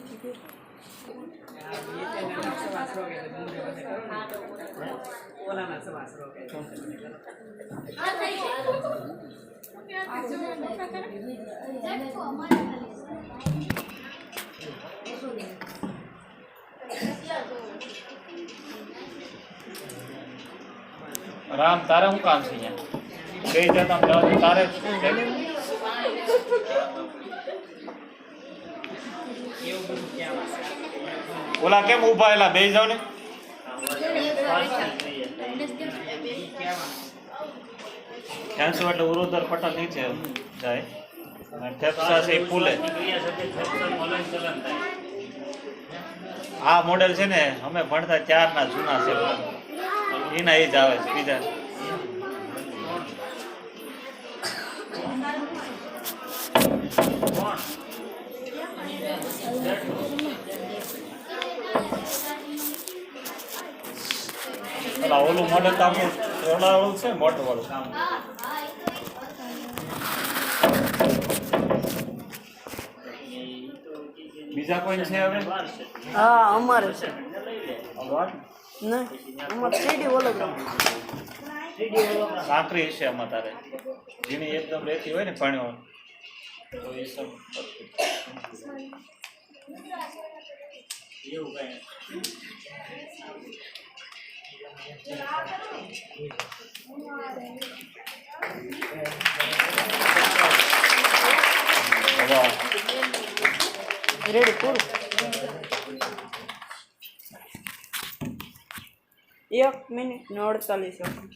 Minute Ram તારે શું કામ છે અહીંયા બે જતા જવા દે તારે ઓલા કેમ ઊભા એલા બે જાવ ને. ત્યાંસો એટલે ઉરોદર પટલ નીચે જાય. છે ફૂલે. આ મોડેલ છે ને, અમે ભણતા ચારના જૂના છે. એના એ જ આવે છે, બીજા. ઓલા ઓલું મોડેલ તો આપણું ઓલાવાળું છે મોટું વાળું બીજા કોઈ છે હવે? હા અમારે. છે સાંકરી છે આમાં તારે. જેની એકદમ રહેતી હોય ને ભણ્યો. તો એ સમ એવું પૂરું એક મિનિટ ને અડતાલીસ સેકન્ડ